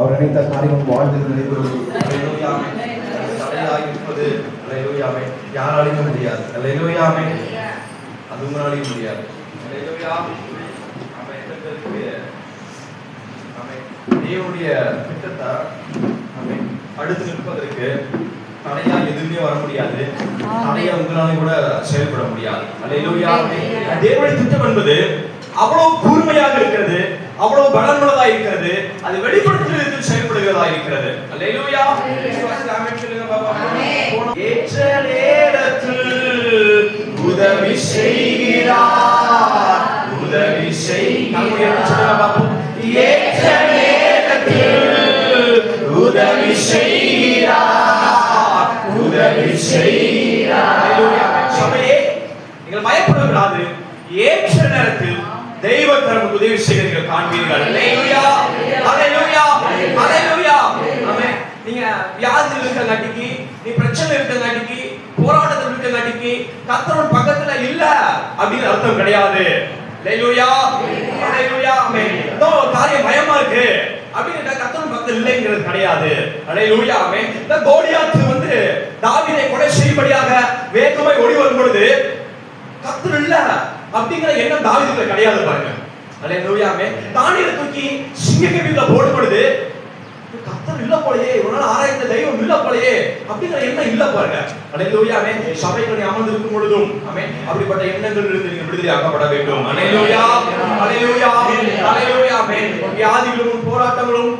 அவர் நினைத்த காரியம் வாழ்ந்து நிறைவேறும் இருப்பது அல்லேலூயாமே. யாராலையும் முடியாது அல்லேலூயாமே. அது உங்களாலையும் முடியாது. எத்தனை ஆமென். தேவனுடைய திட்டத்தை ஆமென். அடுத்து நிற்பதற்கு தடையா எதுவுமே வர முடியாது தடையா உங்களால கூட செயல்பட முடியாது அல்லேலூயா. தேவனுடைய திட்டம் என்பது அவ்வளவு கூர்மையாக இருக்கிறது அவ்வளவு பலனுள்ளதா இருக்கிறது. அது வெளிப்படுத்துவதற்கு செயல்படுகிறதா இருக்கிறது. அல்லேலூயா. ஏற்ற நேரத்தில் உதவி செய்கிறார். உதவி செய் நம்முடைய சொல்லுங்க பாப்போம் ஏற்ற நேரத்தில் உதவி செய்கிறார். உதவி செய்கிறார். சபையே நீங்கள் பயப்படக்கூடாது. ஏற்ற நேரத்தில் தெய்வ தரம் உதவி செய்ய நீங்கள் காண்பீர்கள் நீங்க வியாதியில் இருக்கங்காட்டிக்கு நீ பிரச்சனை இருக்கங்காட்டிக்கு போராட்டத்தில் இருக்கங்காட்டிக்கு கர்த்தரோட பக்கத்துல இல்ல அப்படின்னு அர்த்தம் கிடையாது. காரியம் பயமா இருக்கு. அப்படின்னு கர்த்தரோட பக்கத்துல இல்லைங்கிறது கிடையாது. அல்லேலூயா ஆமென் இந்த கோலியாத்து வந்து தாவீதை கொலை செய்யும்படியாக வேகமாய் ஓடி வரும் பொழுது கத்தர் இல்ல. அப்படிங்கிற எண்ணம் தாவிதுக்குள்ள கிடையாது பாருங்க. அல்லேலூயாமே தானியலை தூக்கி சிங்கக்கவியில போடும் பொழுது கத்தர் இல்ல போலயே இவனால ஆராய்ந்த தெய்வம் இல்ல போலயே அப்படிங்கிற எண்ணம் இல்ல பாருங்க. அல்லேலூயாமே சபைகளை அமர்ந்திருக்கும் பொழுதும் ஆமே அப்படிப்பட்ட எண்ணங்கள் இருந்து நீங்க விடுதலை ஆக்கப்பட வேண்டும். அல்லேலூயா அல்லேலூயா அல்லேலூயாமே வியாதிகளும் போராட்டங்களும்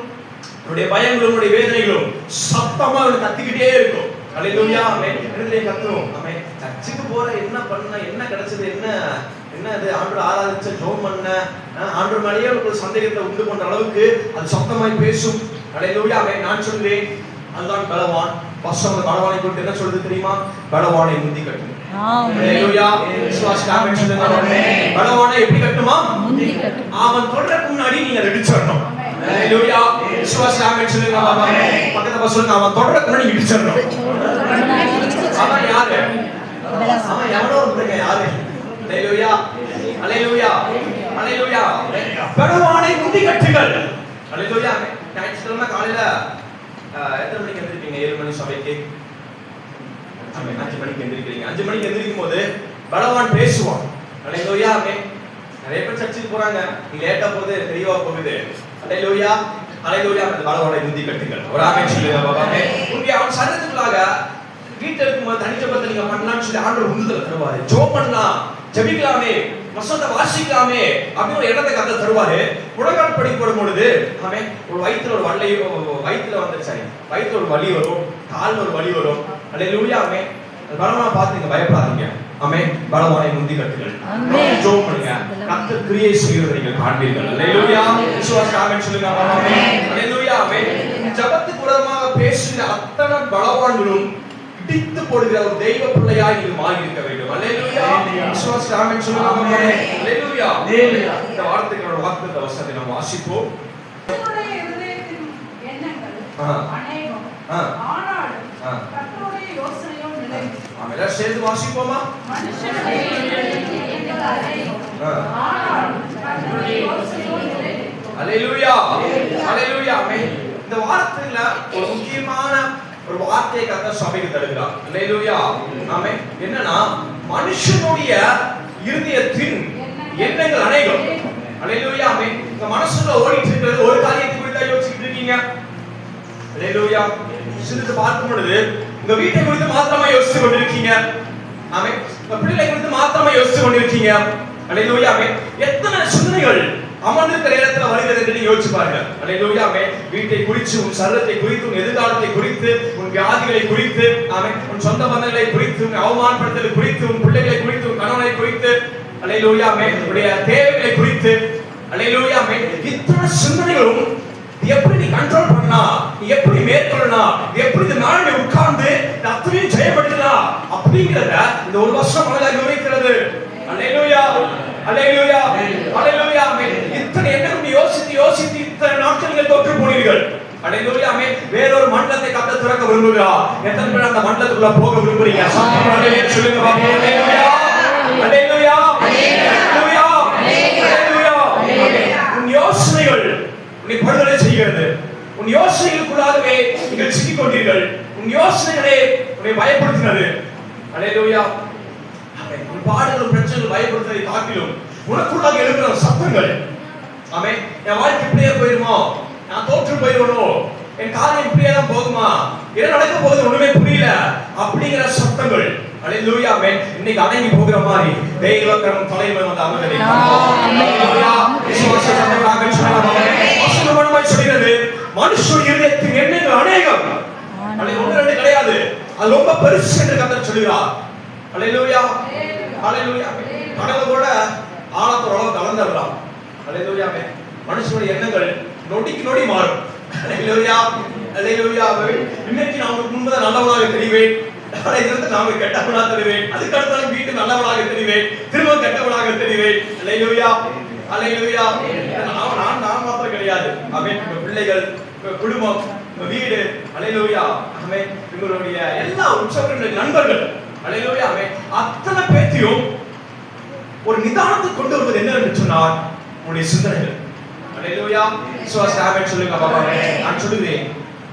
உன்னுடைய பயங்களும் உன்னுடைய வேதனைகளும் சத்தமா அவன் கத்திக்கிட்டே இருக்கும். அல்லேலூயா ஆமென். இடத்திலே கத்துறோம் ஆமென். சர்ச்சுக்கு போற என்ன பண்ண என்ன கிடைச்சது என்ன என்ன அது ஆண்டவர் ஆராதிச்ச ஜோம் பண்ண ஆண்டவர் மேலேயே ஒரு சந்தேகத்தை உண்டு பண்ற அளவுக்கு அது சத்தமாய் பேசும். அல்லேலூயா ஆமென் நான் சொல்றேன் அதுதான் பலவான். பஸ்ஸம் அந்த பலவானை கொண்டு என்ன சொல்றது தெரியுமா? பலவானை முந்தி சொல்லுங்க. பலவானை எப்படி கட்டுமா. அவன் தொடருக்கு முன்னாடி நீங்க ஆமென் சொல்லுங்க பக்கத்துல சொல்லுங்க அவன் தொடருக்கு முன்னாடி இடிச்சிடணும் அவன் யாரு? அவன் ஒருத்தங்க யாரு? அல்லேலூயா அல்லேலூயா அல்லேலூயா பலவானை முந்தி கட்டுங்கள். அல்லேலூயா ஞாயிற்றுக்கிழமை காலையில எத்தனை மணிக்கு எந்திரிப்பீங்க? ஏழு மணி சபைக்கு. அஞ்சு மணிக்கு எந்திரிக்கிறீங்க. அஞ்சு மணிக்கு எந்திரிக்கும் போது பலவான் பேசுவான் அல்லேலூயா நிறைய பேர் சர்ச்சுக்கு போறாங்க. நீ லேட்டா போகுது தெரியவா போகுது. அல்லேலூயா அல்லேலூயா அந்த பலவானை முந்தி கட்டுங்கள். ஒரு ஆமென் சொல்லுங்க அவன் சரத்துக்குள்ளாக வீட்டில் இருக்கும்போது தனிச்சபத்தை நீங்க பண்ணலாம்னு சொல்லி ஆண்டு உந்துதல் தருவாரு. ஜோ பண்ணலாம் ஜெபிக்கலாமே வசனத்தை வாசிக்கலாமே அப்படின்னு ஒரு இடத்தை கத்த தருவாரு. முழங்கால் படி போடும் பொழுது ஆமே ஒரு வயித்துல ஒரு வள்ளை வயித்துல வந்து சரி. வயித்துல ஒரு வலி வரும் கால்ல ஒரு வலி வரும். அல்ல லூயாமே பலமா பார்த்து பயப்படாதீங்க. ஆமே பலவானை முந்தி கட்டுகள் ஆமென். ஜோம் பண்ணுங்க. கத்த கிரியை செய்வதை நீங்க காண்பீர்கள். அல்லேலூயா விசுவாச ஆமென் சொல்லுங்க. ஆமென். அல்லேலூயா ஆமென். ஜபத்துக்கு பேசுகிற அத்தனை பலவான்களும் இடித்து போடுகிற ஒரு தெய்வ பிள்ளையாய் நீங்க மாறி இருக்க வேண்டும். அல்லேலூயா. விசுவாச ஆமென் சொல்லுங்க. ஆமென். அல்லேலூயா. இந்த வார்த்தைகளோட வாக்குத்த வசனத்தை நாம் வாசிப்போம். சேர்ந்து. அல்லேலூயா. அல்லேலூயா. இந்த வார்த்தையில ஒரு முக்கியமான ஒரு வார்த்தையை கத்த சபைக்கு தருகிறார். அல்லேலூயா ஆமென் என்னன்னா மனுஷனுடைய இருதயத்தின் எண்ணங்கள் அநேகம் அல்லேலூயா ஆமென் இந்த மனசுல ஓடிட்டு இருக்கிறது. ஒரு காரியத்தை குறித்து யோசிச்சுட்டு இருக்கீங்க? அல்லேலூயா சிறிது பார்க்கும் பொழுது உங்க வீட்டை குறித்து மாத்திரமா யோசித்து கொண்டிருக்கீங்க? ஆமே உங்க பிள்ளைகளை குறித்து மாத்திரமா யோசித்து கொண்டிருக்கீங்க? அல்லேலூயா ஆமென் எத்தனை சிந்தனைகள் அமர்ந்திருக்கிற இடத்துல வருகிறது என்று யோசிச்சு பாருங்க அல்லேலூயா அவன் வீட்டை குறித்து உன் சரத்தை குறித்து உன் எதிர்காலத்தை குறித்து உன் வியாதிகளை குறித்து அவன் உன் சொந்த பந்தங்களை குறித்து உன் அவமானப்படுத்தலை குறித்து உன் பிள்ளைகளை குறித்து உன் கணவனை குறித்து அல்லேலூயா அவன் உன்னுடைய தேவைகளை குறித்து அல்லேலூயா அவன் இத்தனை சிந்தனைகளும் எப்படி நீ கண்ட்ரோல் பண்ணா? நீ எப்படி மேற்கொள்ளலாம் எப்படி இந்த நாள் நீ உட்கார்ந்து அத்தனையும் ஜெயப்படுத்தலாம் அப்படிங்கிறத இந்த ஒரு வருஷம் மனதாக விவரிக்கிறது அல்லேலூயா அல்லேலூயா அல்லேலூயா இத்தனை நாட்கள் நீங்கள் தோற்று போனீர்கள். வேறொரு மண்டலத்தை கத்த திறக்க விரும்புகிறார் எத்தனை பேர் அந்த மண்டலத்துக்குள்ள போக விரும்புறீங்க? சொல்லுங்க உன் யோசனைகள் உன்னை படுதலை செய்கிறது. உன் யோசனைகளுக்குள்ளாகவே நீங்கள் சிக்கிக் கொண்டீர்கள் உன் யோசனைகளே உன்னை பயப்படுத்தினது. அல்லேலூயா உன் பாடுகள் பிரச்சனைகள் பயப்படுத்துவதை காட்டிலும் உனக்குள்ளாக எழுகிற சத்தங்கள் ஆமென். என் வாழ்க்கை இப்படியே போயிருமோ? நான் தோற்று போயிருவனோ என் காரியம் இப்படியே தான் போகுமா? என்ன நடக்க போகுது? ஒண்ணுமே புரியல. அப்படிங்கிற சத்தங்கள். அல்லேலூயா ஆமென். இன்னைக்கு அடங்கி போகிற மாதிரி தெய்வ கரம் தலைவர் வந்து அமர்ந்ததை சொல்கிறது. மனுஷன் இருதயத்தின் எண்ணங்கள் அநேகம். அல்லே ஒன்று ரெண்டு கிடையாது. அது ரொம்ப பெருசு என்று கத்தர் சொல்கிறார் அல்லேலூயா அல்லேலூயா கடலை கூட ஆழத்தோட அளவு கலந்துடலாம் மனுஷனுடைய எண்ணங்கள் நொடிக்கு நொடி மாறும். அல்லேலூயா அல்லேலூயா இன்னைக்கு நான் உங்களுக்கு முன்பதாக நல்லவனாக தெரிவேன். நாளை இருந்து நான் கெட்டவனாக தெரிவேன். அதுக்கு அடுத்த வீட்டு நல்லவனாக தெரிவேன். திரும்ப கெட்டவனாக தெரிவேன். அல்லேலூயா அல்லேலூயா நான் நான் நான் மாத்திரம் கிடையாது. அவன் பிள்ளைகள் உங்க குடும்பம் வீடு. அலையிலோயா அவை இவருடைய எல்லா உற்சவங்களுடைய நண்பர்கள். அலையிலோயா அவை அத்தனை பேத்தையும் ஒரு நிதானத்தை கொண்டு வருவது என்ன என்று சொன்னால் உங்களுடைய சிந்தனைகள். அலையிலோயா விசுவாச ஆமென் சொல்லுங்க பாபா நான் சொல்லுகிறேன்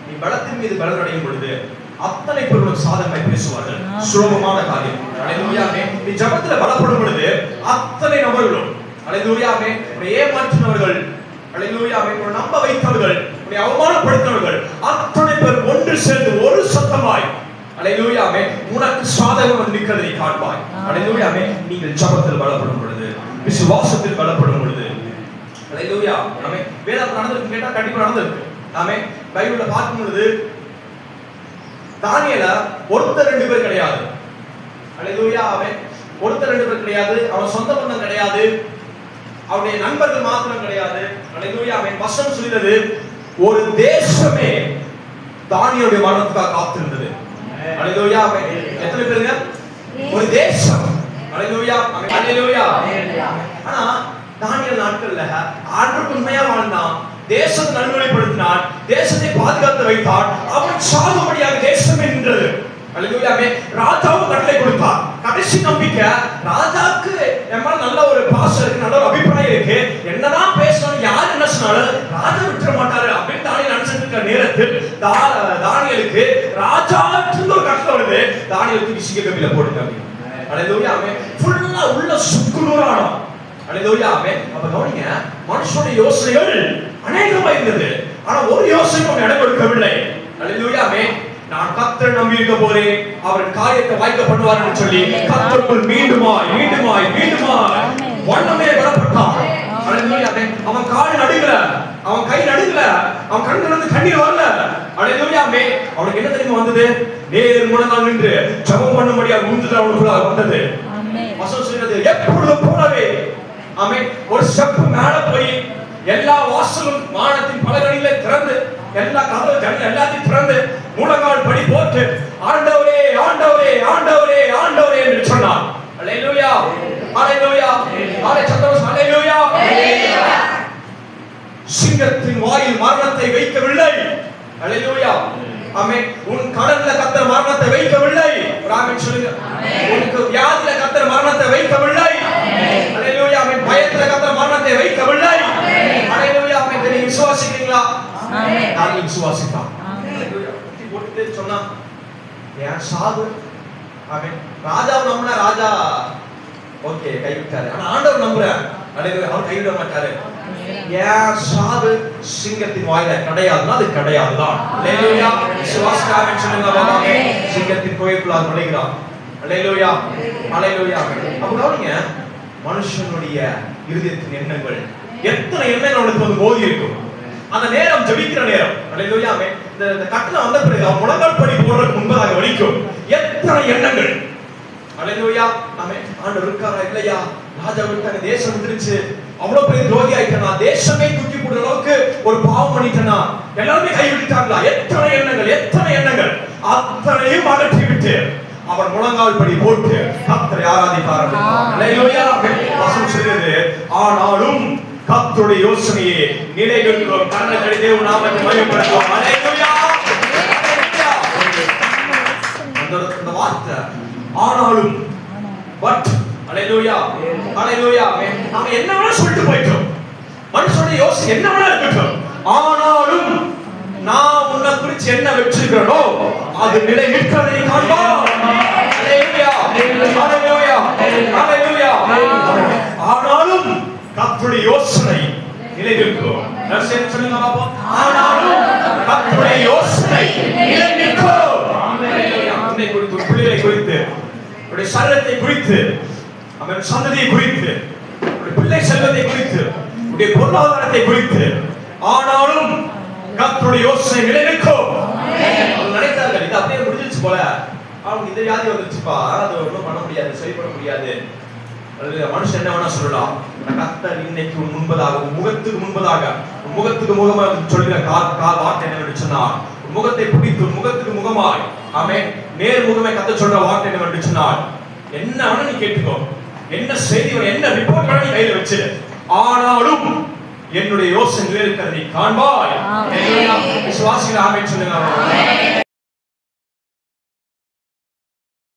நீ பலத்தின் மீது பலன் அடையும் பொழுது அத்தனை பேர்களும் சாதகமாய் பேசுவார்கள். சுலபமான காரியம். அலையிலோயா நீ ஜபத்துல பலப்படும் பொழுது அத்தனை நபர்களும் அலையிலோயாமே ஏமாற்றினவர்கள் அலையிலூயாமே நம்ப வைத்தவர்கள் உன்னை அவமானப்படுத்தினவர்கள் அத்தனை பேர் ஒன்று சேர்ந்து ஒரு சத்தமாய் அலையிலூயாமே உனக்கு சாதகம் நிற்கிறதை காண்பாய். அலையிலூயாமே நீங்கள் ஜபத்தில் பலப்படும் பொழுது விசுவாசத்தில் பலப்படும் பொழுது அலையிலூயா ஆமே வேதம் நடந்திருக்கு கேட்டா கண்டிப்பா நடந்திருக்கு. ஆமே பைபிள்ல பார்க்கும் பொழுது தானியல ஒருத்தர் ரெண்டு பேர் கிடையாது. அலையிலூயா அவன் ஒருத்தர் ரெண்டு பேர் கிடையாது. அவன் சொந்த பந்தம் கிடையாது. அவருடைய நண்பர்கள் மாத்திரம் கிடையாது. அலையிலூயா அவன் வசனம் சொல்கிறது ஒரு தேசமே தானியனுடைய மரணத்துக்காக காத்திருந்தது. அலையிலூயா அவன் எத்தனை பேருங்க? ஒரு தேசம். அலையிலூயா அவன் அலையிலூயா ஆனா தானியல் நாட்கள்ல ஆண்டவருக்கு உண்மையா வாழ்ந்தான். தேசத்தை நல்வழிப்படுத்தினான் தேசத்தை பாதுகாத்து வைத்தார். அவன் சாகுபடியாக தேசமே நின்றது. அல்லேலூயாமே ராஜாவும் கட்டளை கொடுத்தார். கடைசி நம்பிக்கை ராஜாவுக்கு எம்மா நல்ல ஒரு பாசம் இருக்கு நல்ல ஒரு அபிப்பிராயம் இருக்கு. என்னதான் பேசணும் யார் என்ன சொன்னாலும் ராஜா விட்டுற மாட்டாரு அப்படின்னு தானியல் நினைச்சிட்டு இருக்க நேரத்தில் தா- தானியலுக்கு ராஜா ஒரு கட்டளை வருது. தானியலுக்கு விஷய கம்பியில போடுங்க அப்படின்னு. அல்லேலூயாமே ஃபுல்லா உள்ள சுக்குநூறானோம். அல்லேலூயாமே அப்ப கவனிங்க மனுஷனுடைய யோசனைகள் அநேகமா இருந்தது. ஆனா ஒரு யோசனை இடம் கொடுக்கவில்லை அல்லேலூயாமே நான் கத்தரை நம்பி இருக்க போறேன். அவர் காரியத்தை வாய்க்க சொல்லி கத்தருக்குள் மீண்டுமாய் மீண்டுமாய் மீண்டுமாய் வண்ணமே வரப்பட்டான். அல்லேலூயாமே அவன் கால் நடுங்கல. அவன் கை நடுங்கல. அவன் கண்கள் இருந்து கண்ணீர் வரல. அல்லேலூயாமே அவனுக்கு என்ன தெரியுமா வந்தது? நேர் முழங்கால் நின்று ஜெபம் பண்ணும்படியா முந்தது அவனுக்குள்ள வந்தது. வசனம் சொல்கிறது எப்பொழுதும் போலவே ஒரு ஸ்டெப் மேல போய் எல்லா வாசலும் வானத்தின் பலகணிகளை திறந்து எல்லா கதவு ஜன்னல் எல்லாத்தையும் திறந்து மூலங்கால் படி போட்டு ஆழ்ந்த ஆண்டவரே ஆண்டவரே ஆண்டவரே என்று சொன்னார் அல்லேலூயா அல்லேலூயா ஆலே சத்தம் அல்லேலூயா சிங்கத்தின் வாயில் மரணத்தை வைக்கவில்லை அல்லேலூயா ஆமென் உன் கடல்ல கத்தர் மரணத்தை வைக்கவில்லை ராமன் சொல்லுங்க உனக்கு வியாதியில கத்தர் மரணத்தை வைக்கவில்லை அல்லேலூயா ஆமென் பயத்துல கத்தர் மரணத்தை வைக்கவில்லை அல்லேலூயா ஆமென் இதை நீங்க விசுவாசிக்கிறீங்களா நான் விசுவாசித்தான் அல்லேலூயா குத்தி போட்டுட்டு சொன்னா என் சாது ஆமென். ராஜாவை நம்பினா ராஜா. ஓகே கைவிட்டாரு ஆனா ஆண்டவர் நம்புறார். அல்லேலூயா அவர் கைவிட மாட்டாரு. ஏன் சாது சிங்கத்தின் வாயில கிடையாதுன்னா அது கிடையாதுதான். அல்லேலூயா விசுவாசிக்காரன் சொல்லுங்க சிங்கத்தின் கோயிலுக்குள்ள நுழைகிறான் அல்லேலூயா அல்லேலூயா அப்ப கவனிங்க மனுஷனுடைய இருதயத்தின் எண்ணங்கள் எத்தனை எண்ணங்கள் அவனுக்கு வந்து மோதி இருக்கும்? அந்த நேரம் ஜெபிக்கிற நேரம். அல்லேலூயா இந்த கட்டளை வந்த பிறகு அவன் முழங்கால் படி போடுறதுக்கு முன்பதாக வலிக்கும். எத்தனை எண்ணங்கள். அல்லேலூயா ஆமென் ஆண்டவர் இருக்காரா இல்லையா? ராஜா விட்டாங்க தேசம் விட்டுருச்சு. அவ்வளவு பெரிய துரோகி ஆயிட்டனா? தேசமே தூக்கி போடுற அளவுக்கு ஒரு பாவம் பண்ணிட்டனா? எல்லாருமே கை விட்டுட்டாங்களா? எத்தனை எண்ணங்கள் எத்தனை எண்ணங்கள். அத்தனையும் அகற்றி விட்டு அவன் முழங்கால் படி போட்டு கத்தரை சொல்கிறது ஆனாலும் கத்துடைய யோசனையே நிலைகளும் கண்ணை தேவ நாமத்தை மகிமைப்படுத்துவோம். அந்த வார்த்தை ஆனாலும் பட் அலையிலூயா அலையிலூயா நாம என்ன வேணா சொல்லிட்டு போயிட்டோம். மனுஷனுடைய யோசனை என்ன வேணா இருக்கட்டும். ஆனாலும் நான் உன்னை குறிச்சு என்ன வச்சிருக்கிறனோ அது நிலை நிற்கிறதை காண்பார் ஹalleluya ஹalleluya ஹalleluya ஆனாலும் கர்த்தருடைய யோசனை நிலை சொல்லுங்க பாப்போம் ஆனாலும் கர்த்தருடைய யோசனை நிலை நிற்கும் குறித்து உன் பிள்ளைகளை குறித்து உன்னுடைய சரீரத்தை குறித்து அவன் சந்ததியை குறித்து உன்னுடைய பிள்ளை செல்வத்தை குறித்து உன்னுடைய பொருளாதாரத்தை குறித்து ஆனாலும் கர்த்தருடைய யோசனை நிலைநிற்கும். அவங்க நினைத்தார்கள் இது அப்படியே முடிஞ்சிருச்சு போல. அவனுக்கு இந்த வியாதி வந்துருச்சுப்பா. அது ஒன்றும் பண்ண முடியாது சரி பண்ண முடியாது. மனுஷன் என்ன வேணா சொல்லலாம். ஆனா கர்த்தர் இன்னைக்கு முன்பதாக முகத்துக்கு முன்பதாக முகத்துக்கு முகமாக சொல்கிற கால் கால் வார்த்தை என்னவென்று சொன்னார் முகத்தை பிடித்து முகத்துக்கு முகமாய் ஆமென். நேர் முகமே கத்த சொல்ற வார்த்தை என்னவென்று சொன்னார் என்ன வேணா நீ கேட்டுக்கோ. என்ன செய்தி என்ன ரிப்போர்ட் வேணா நீ கையில வச்சு ஆனாலும் என்னுடைய யோசனை இருக்கிறதை காண்பாய். விசுவாசிகள் ஆமென் சொல்லுங்க.